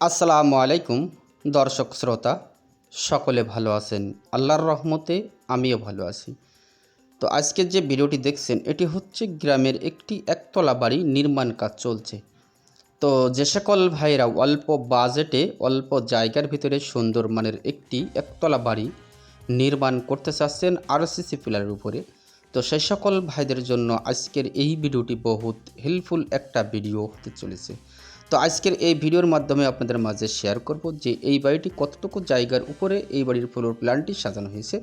আসসালামু আলাইকুম, দর্শক শ্রোতা। সকলে ভালো আছেন? আল্লাহর রহমতে আমিও ভালো আছি। তো আজকের যে ভিডিওটি দেখছেন, এটি হচ্ছে গ্রামের একটি একতলা বাড়ি নির্মাণ কাজ চলছে। তো যে সকল ভাইরা অল্প বাজেটে, অল্প জায়গার ভিতরে সুন্দর মানের একটি একতলা বাড়ি নির্মাণ করতে চাচ্ছেন আরসিসি পিলারের উপরে। তো সেই সকল ভাইদের জন্য আজকের এই ভিডিওটি বহুত হেল্পফুল একটা ভিডিও হতে চলেছে। তো আজকের এই ভিডিওর মাধ্যমে আপনাদের মাঝে শেয়ার করব যে এই বাড়িটি কতটুকু জায়গার উপরে এই বাড়ির ফ্লোর প্ল্যানটি সাজানো হয়েছে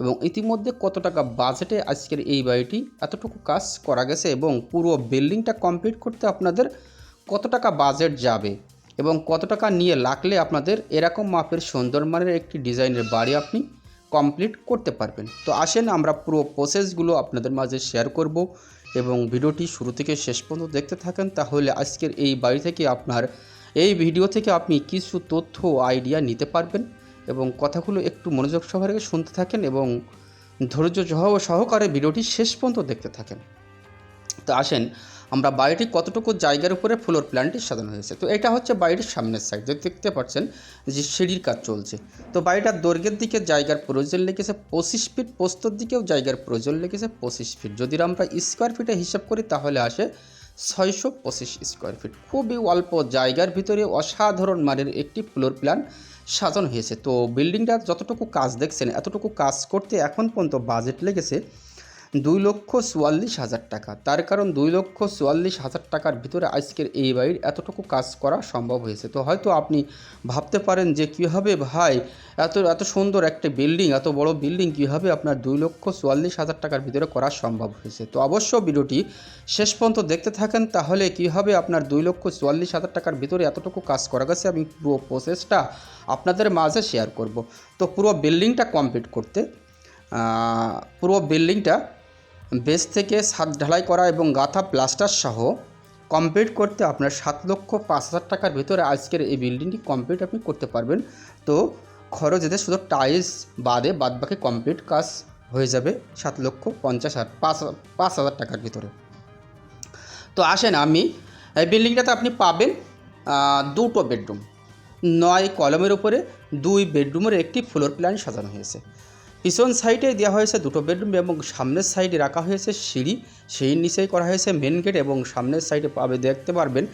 এবং ইতিমধ্যে কত টাকা বাজেটে আজকের এই বাড়িটি এতটুকু কাজ করা গেছে এবং পুরো বিল্ডিংটা কমপ্লিট করতে আপনাদের কত টাকা বাজেট যাবে এবং কত টাকা নিয়ে লাগলে আপনাদের এরকম মাপের সুন্দর মানের একটি ডিজাইনের বাড়ি আপনি কমপ্লিট করতে পারবেন। তো আসেন আমরা পুরো প্রসেসগুলো আপনাদের মাঝে শেয়ার করব। এবং ভিডিওটি শুরু থেকে শেষ পর্যন্ত দেখতে থাকেন, তাহলে আজকের এই বাড়ি থেকে আপনার, এই ভিডিও থেকে আপনি কিছু তথ্য আইডিয়া নিতে পারবেন এবং কথাগুলো একটু মনোযোগ সহকারে শুনতে থাকেন এবং ধৈর্য সহ- সহকারে ভিডিওটি শেষ পর্যন্ত দেখতে থাকেন। তো আসেন, আমরা বাড়িটি কতটুকু জায়গার উপরে ফ্লোর প্ল্যানটি সাজানো হয়েছে? তো এটা হচ্ছে বাড়িটির সামনের সাইড দেখতে পাচ্ছেন যে সিঁড়ির কাজ চলছে। তো বাড়িটার দৈর্ঘ্যের দিকে জায়গার প্রয়োজন লেগেছে, পঁচিশ ফিট পোস্তর দিকেও জায়গার প্রয়োজন লেগেছে পঁচিশ ফিট যদি আমরা স্কোয়ার ফিটে হিসাব করি, তাহলে আসে ছয়শো পঁচিশ স্কোয়ার ফিট খুবই অল্প জায়গার ভিতরে অসাধারণ মানের একটি ফ্লোর প্ল্যান সাজানো হয়েছে। তো বিল্ডিংটা যতটুকু কাজ দেখছেন, এতটুকু কাজ করতে এখন পর্যন্ত বাজেট লেগেছে দুই লক্ষ চুয়াল্লিশ হাজার টাকা। তার কারণ দুই লক্ষ চুয়াল্লিশ হাজার টাকার ভিতরে আজকের এই বাড়ির এতটুকু কাজ করা সম্ভব হয়েছে। তো হয়তো আপনি ভাবতে পারেন যে কীভাবে ভাই এত এত সুন্দর একটা বিল্ডিং, এত বড় বিল্ডিং কীভাবে আপনার দুই লক্ষ চুয়াল্লিশ হাজার টাকার ভিতরে করা সম্ভব হয়েছে। তো অবশ্য ভিডিওটি শেষ পর্যন্ত দেখতে থাকেন, তাহলে কীভাবে আপনার দুই লক্ষ চুয়াল্লিশ হাজার টাকার ভিতরে এতটুকু কাজ করা গেছে আমি পুরো প্রসেসটা আপনাদের মাঝে শেয়ার করব। তো পুরো বিল্ডিংটা কমপ্লিট করতে পুরো বিল্ডিংটা বেস থেকে ছাদ ঢালাই করা এবং গাথা প্লাস্টার সহ কমপ্লিট করতে আপনার সাত লক্ষ পাঁচ হাজার টাকার ভিতরে আজকের এই বিল্ডিংটি কমপ্লিট আপনি করতে পারবেন। তো খরচ এতে শুধু টাইলস বাদে বাদবাকি কমপ্লিট কাজ হয়ে যাবে সাত লক্ষ পঞ্চাশ হাজার পাঁচ পাঁচ হাজার টাকার ভিতরে। তো আসেন আমি, এই বিল্ডিংটাতে আপনি পাবেন দুটো বেডরুম নয় কলমের উপরে, দুই বেডরুমের একটি ফ্লোর প্ল্যান সাজানো হয়েছে। পিছন সাইডে দেওয়া হয়েছে দুটো বেডরুম এবং সামনের সাইডে রাখা হয়েছে সিঁড়ি। সিঁড়ির নিচেই করা হয়েছে মেন গেট এবং সামনের সাইডে পাবে, দেখতে পারবেন,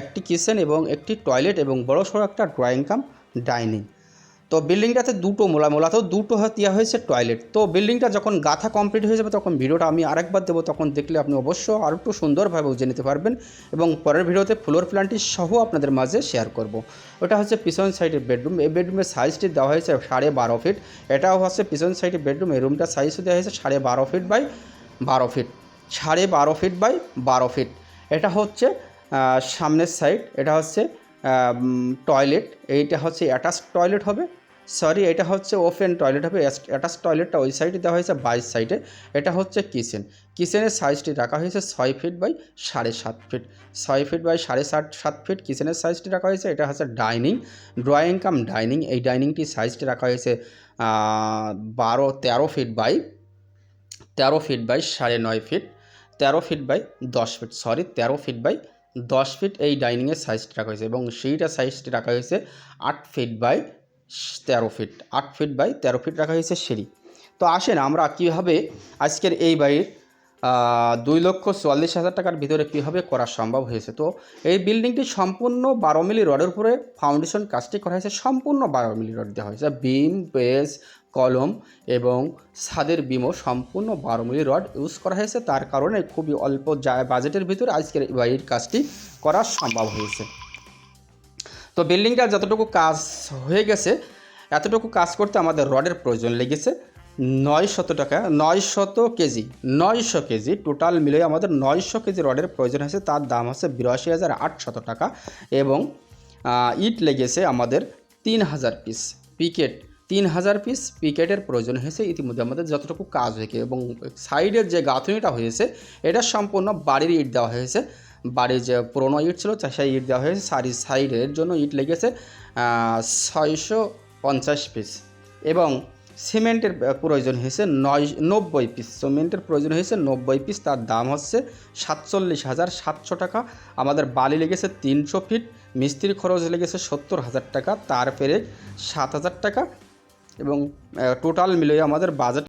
একটি কিচেন এবং একটি টয়লেট এবং বড়সড় একটা ড্রয়িং কাম ডাইনিং তো বিল্ডিংটাতে দুটো মোলা, মোলাতেও দুটো দেওয়া হয়েছে টয়লেট তো বিল্ডিংটা যখন গাথা কমপ্লিট হয়ে যাবে তখন ভিডিওটা আমি আরেকবার দেবো, তখন দেখলে আপনি অবশ্য আরও একটু সুন্দরভাবে বুঝে নিতে পারবেন এবং পরের ভিডিওতে ফ্লোর প্ল্যানটি সহ আপনাদের মাঝে শেয়ার করব। ওটা হচ্ছে পিছন সাইডের বেডরুম এই বেডরুমের সাইজটি দেওয়া হয়েছে সাড়ে বারো ফিট এটাও হচ্ছে পিছন সাইডের বেডরুম এই রুমটার সাইজও দেওয়া হয়েছে সাড়ে বারো ফিট বাই বারো ফিট সাড়ে বারো ফিট বাই বারো ফিট এটা হচ্ছে সামনের সাইড এটা হচ্ছে টয়লেট এইটা হচ্ছে অ্যাটাচ টয়লেট হবে। সরি, এটা হচ্ছে ওপেন টয়লেট হবে। অ্যাটাচ টয়লেটটা ওই সাইডে দেওয়া হয়েছে বাইশ সাইডে এটা হচ্ছে কিচেন কিচেনের সাইজটি রাখা হয়েছে ছয় ফিট বাই সাড়ে সাত ফিট ছয় ফিট বাই সাড়ে সাত সাত ফিট কিচেনের সাইজটি রাখা হয়েছে। এটা হচ্ছে ডাইনিং ড্রয়িং কাম ডাইনিং এই ডাইনিংটির সাইজটি রাখা হয়েছে বারো, তেরো ফিট বাই তেরো ফিট বাই সাড়ে নয় ফিট তেরো ফিট বাই দশ ফিট সরি তেরো ফিট বাই দশ ফিট এই ডাইনিংয়ের সাইজটি রাখা হয়েছে। এবং সেইটা সাইজটি রাখা হয়েছে আট ফিট বাই তেরো ফিট আট ফিট বাই তেরো ফিট রাখা হয়েছে সিঁড়ি। তো আসেন আমরা কীভাবে আজকের এই বাড়ির দুই লক্ষ চুয়াল্লিশ হাজার টাকার ভিতরে কীভাবে করা সম্ভব হয়েছে? তো এই বিল্ডিংটি সম্পূর্ণ বারো মিলি রডের উপরে ফাউন্ডেশন কাজটি করা হয়েছে। সম্পূর্ণ বারো মিলি রড দেওয়া হয়েছে। বিম বেস কলম এবং ছাদের বিমও সম্পূর্ণ বারো মিলি রড ইউজ করা হয়েছে। তার কারণে খুবই অল্প বাজেটের ভিতরে আজকের বাড়ির কাজটি করা সম্ভব হয়েছে। তো বিল্ডিংটা যতটুকু কাজ হয়ে গেছে, এতটুকু কাজ করতে আমাদের রডের প্রয়োজন লেগেছে নয় শত টাকা নয় শত কেজি, নয়শো কেজি, টোটাল মিলে আমাদের নয়শো কেজি রডের প্রয়োজন হয়েছে। তার দাম হচ্ছে বিরাশি হাজার আটশত টাকা এবং ইট লেগেছে আমাদের তিন হাজার পিস পিকেট তিন হাজার পিস পিকেটের প্রয়োজন হয়েছে। ইতিমধ্যে আমাদের যতটুকু কাজ হয়েছে এবং সাইডের যে গাঁথনিটা হয়েছে, এটা সম্পূর্ণ বাড়ির ইট দেওয়া হয়েছে। বাড়ির যে পুরোনো ইট ছিল সেই ইট দেওয়া হয়েছে। সারি সাইডের জন্য ইট লেগেছে ছয়শো পঞ্চাশ পিস এবং সিমেন্টের প্রয়োজন হয়েছে নয় নব্বই পিস সিমেন্টের প্রয়োজন হয়েছে নব্বই পিস তার দাম হচ্ছে সাতচল্লিশ হাজার সাতশো টাকা। আমাদের বালি লেগেছে তিনশো ফিট মিস্ত্রি খরচ লেগেছে সত্তর হাজার টাকা, তার পেরে সাত হাজার টাকা। এবং টোটাল মিলিয়ে আমাদের বাজেট